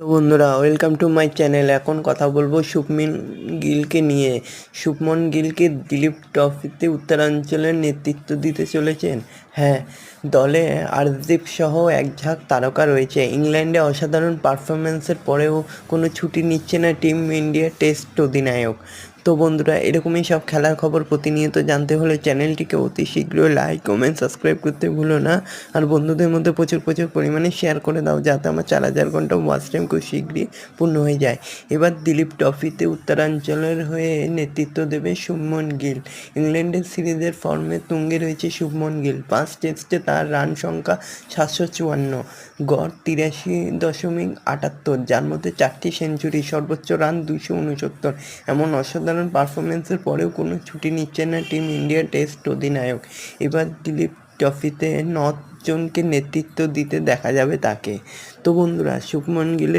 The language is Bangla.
তো বন্ধুরা ওয়েলকাম টু মাই চ্যানেল এখন কথা বলব শুভমিন গিলকে নিয়ে। শুভমন গিলকে দিলীপ ট্রফিতে উত্তরাঞ্চলের নেতৃত্ব দিতে চলেছেন। হ্যাঁ দলে আরদীপ সহ এক ঝাঁক তারকা রয়েছে। ইংল্যান্ডে অসাধারণ পারফরমেন্সের পরেও কোনো ছুটি নিচ্ছে না টিম ইন্ডিয়া টেস্ট অধিনায়ক। তো বন্ধুরা, এরকমই সব খেলার খবর প্রতিনিয়ত জানতে হলে চ্যানেলটিকে অতি শীঘ্রই লাইক কমেন্ট সাবস্ক্রাইব করতে ভুলো না। আর বন্ধুদের মধ্যে প্রচুর প্রচুর পরিমাণে শেয়ার করে দাও যাতে আমার চার হাজার ঘণ্টা ওয়াচ টাইম খুব শীঘ্রই পূর্ণ হয়ে যায়। এবার দিলীপ ট্রফিতে উত্তরাঞ্চলের হয়ে নেতৃত্ব দেবে শুভমন গিল। ইংল্যান্ডের সিরিজের ফর্মে তুঙ্গে রয়েছে শুভমন গিল। পাঁচ টেস্টে তার রান সংখ্যা সাতশো চুয়ান্ন, গড় তিরাশি দশমিক আটাত্তর, যার মধ্যে চারটি সেঞ্চুরি সর্বোচ্চ রান দুশো উনসত্তর। এমন অসাধারণ পারফরমেন্সের পরেও কোনো ছুটি নিচ্ছে না টিম ইন্ডিয়া টেস্ট অধিনায়ক। এবার দিলীপ ট্রফিতে নজনকে নেতৃত্ব দিতে দেখা যাবে তাকে। তো বন্ধুরা, শুভমন গিলের